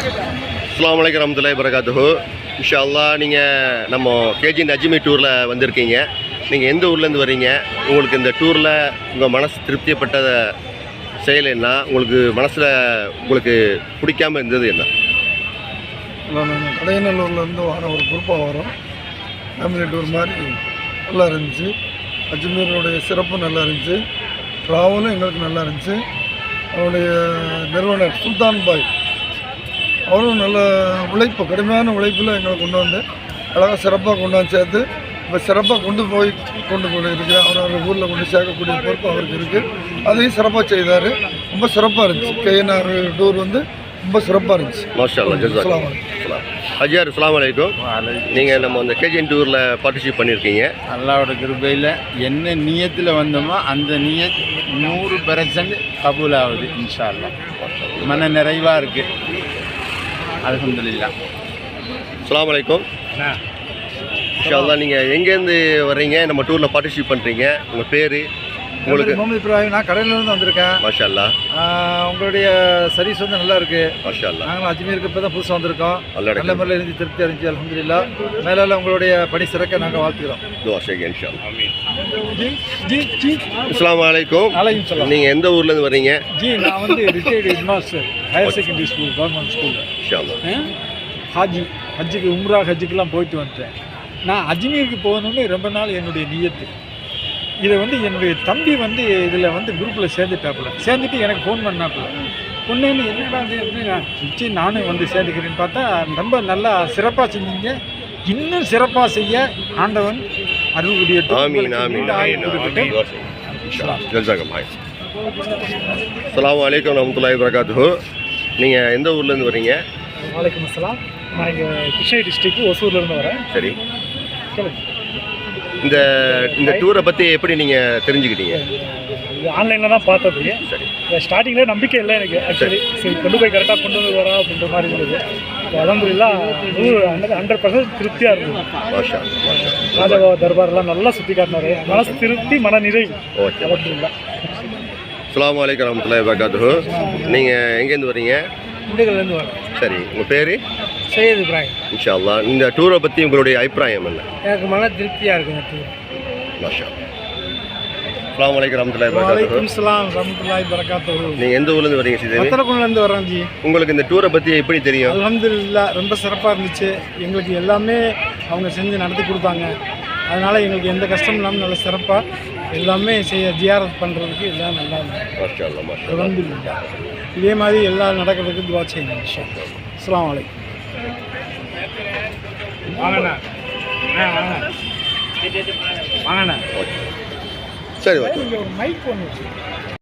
அஸ்லாம் வலைக்கம் ரஹமத்துல்லாஹி வரகாத்துஹு இன்ஷா நீங்கள் நம்ம கேஜி நஜ்மி டூரில் வந்திருக்கீங்க. நீங்கள் எந்த ஊர்லேருந்து வர்றீங்க? உங்களுக்கு இந்த டூரில் உங்கள் மனசு திருப்திப்பட்ட செயல் என்ன? உங்களுக்கு மனசில் உங்களுக்கு பிடிக்காமல் இருந்தது என்ன? நான் கடையநல்லூர்லேருந்து வர ஒரு குரூப்பாக வரோம். ஃபேமிலி டூர் மாதிரி நல்லா இருந்துச்சு. அஜ்மீரோடைய சிறப்பு நல்லா இருந்துச்சு. ட்ராவலும் எங்களுக்கு நல்லா இருந்துச்சு. அவருடைய நிறுவனர் சுல்தான் பாய். அவரும் நல்ல உழைப்பு கடுமையான உழைப்பில் எங்களை கொண்டு வந்து அழகாக சிறப்பாக கொண்டு வந்து சேர்த்து இப்போ சிறப்பாக கொண்டு போய் கொண்டு கொண்டு அவர் அவர் ஊரில் கொண்டு சேர்க்கக்கூடிய பொறுப்பு அவருக்கு இருக்குது அதையும் சிறப்பாக செய்தார். ரொம்ப சிறப்பாக இருந்துச்சு. கேஎன்ஆர் டூர் வந்து ரொம்ப சிறப்பாக இருந்துச்சு. மாஷா அல்லா ஜஸாக். அஸ்ஸலாமு அலைக்கும். ஹஜியார் அஸ்லாம் வலைக்கும் நீங்கள் நம்ம அந்த கேஜிஎன் டூரில் பார்ட்டிசிபேட் பண்ணியிருக்கீங்க அல்லாவோட கிருபையில் என்ன நியத்தில் வந்தோமோ அந்த நியத் நூறு பெர்சன்ட் கபூல் ஆகுது இன்ஷா அல்லாஹ் மன நிறைவாக இருக்குது அல்ஹம்துலில்லாஹ் அஸ்லாம் வலைக்கும் நீங்கள் எங்கேருந்து வர்றீங்க? நம்ம டூரில் பார்ட்டிசிபேட் பண்ணுறீங்க உங்கள் பேர்? உங்களுக்கு முகமது இப்ராஹிம். நான் கடையிலேருந்து வந்திருக்கேன். மாஷா அல்லா உங்களுடைய சர்வீஸ் வந்து நல்லா இருக்கு. மாஷா அல்லா நாங்களும் அஜ்மீருக்கு இப்போ தான் புதுசாக வந்திருக்கோம். நல்ல முறையில் இருந்து திருப்தி அடைஞ்சு அலமதுல்லா மேலால உங்களுடைய பணி சிறக்க நாங்கள் வாழ்த்துக்கிறோம். துவா செய்யுங்க இன்ஷா அல்லாஹ். G G G. அஸ்லாம் வலைக்கும் அலைக்கும் சலாம். நீங்கள் எந்த ஊர்லேருந்து வர்றீங்க ஜி நான் வந்து retired head master higher secondary school government ஸ்கூலில் இன்ஷா அல்லாஹ். ஹாஜி ஹஜ்ஜுக்கு உம்ரா ஹஜ்ஜுக்கெல்லாம் போயிட்டு வந்துட்டேன். நான் அஜ்மீருக்கு போகணுன்னு ரொம்ப நாள் என்னுடைய நியத்து. இதை வந்து என்னுடைய தம்பி வந்து இதில் வந்து குரூப்பில் சேர்ந்துட்டாப்புல. சேர்ந்துட்டு எனக்கு ஃபோன் பண்ணாப்புல. பொண்ணுன்னு என்னடா அப்படின்னு நிச்சயம் நானும் வந்து சேர்ந்துக்கிறேன்னு பார்த்தா ரொம்ப நல்லா சிறப்பாக செஞ்சீங்க. இன்னும் சிறப்பாக செய்ய ஆண்டவன் அருள் புரியட்டும். ஆமீன் உங்களுக்கு ஆமீன் நீண்ட ஆயுள் ஆமீன். ஆமீன் கொடுக்கட்டும். துவா செய்யுங்க இன்ஷா அல்லாஹ். ஜஸாகம் பாய் அஸ்லாம் வலைக்கம் ரஹமத்துல்லாஹி வரகாத்துஹு நீங்கள் எந்த ஊர்லேருந்து வர்றீங்க வலைக்கம் அஸ்ஸலாம். நான் இங்கே கிருஷ்ணகிரி டிஸ்ட்ரிக்ட் ஒசூர்லேருந்து வரேன். சரி. இந்த இந்த டூரை பற்றி எப்படி நீங்கள் தெரிஞ்சுக்கிட்டீங்க? ஆன்லைனில் தான் பார்த்தது. சரி. ஸ்டார்டிங்கில் நம்பிக்கை இல்லை எனக்கு ஆக்சுவலி சரி. கொண்டு போய் கரெக்டாக கொண்டு வந்து வரா அப்படின்ற மாதிரி இருந்தது. அலமதுல்லா நூறு ஹண்ட்ரட் பர்சன்ட் திருப்தியாக இருந்தது. ராஜபாபா தர்பார்லாம் நல்லா சுற்றி காட்டினாரு. மனசு திருப்தி மன நிறைவு ஓகே. அஸ்லாம் வலைக்கம் வரகாத்துஹு நீங்கள் எங்கேருந்து வரேன். சரி உங்கள் பேர்? சையது இப்ராஹிம். இன்ஷா அல்லாஹ் இந்த டூரை பற்றி உங்களுடைய அபிப்பிராயம் என்ன? எனக்கு மன திருப்தியாக இருக்குங்க மாஷா அஸ்லாம் வலைக்கம் வரகாத்துஹு வலைக்கம் சலாம் ரஹமத்துல்லாஹி வரகாத்து நீங்கள் எந்த ஊர்லேருந்து வரீங்க சீதேவி பத்திரக்குண்டிலேருந்து வரேன் ஜி. உங்களுக்கு இந்த டூரை பற்றி எப்படி தெரியும்? அல்ஹம்துலில்லா ரொம்ப சிறப்பாக இருந்துச்சு. எங்களுக்கு எல்லாமே அவங்க செஞ்சு நடத்தி கொடுத்தாங்க. அதனால் எங்களுக்கு எந்த கஷ்டமும் இல்லாமல் நல்ல சிறப்பாக எல்லாமே செய்ய ஜியாரத் பண்ணுறதுக்கு எல்லாம் நல்லா இருந்துச்சு. மாஷா அல்லாஹ் மாஷா அல்லாஹ். அல்ஹம்துலில்லா இதே மாதிரி எல்லாம் நடக்கிறதுக்கு துவா செய்யுங்க இன்ஷா அஸ்ஸலாமு அலைக்கும். வாங்கண்ணா. வாங்க வாங்கண்ணா. சரி ஓகே. இங்கே ஒரு மைக் ஒன்று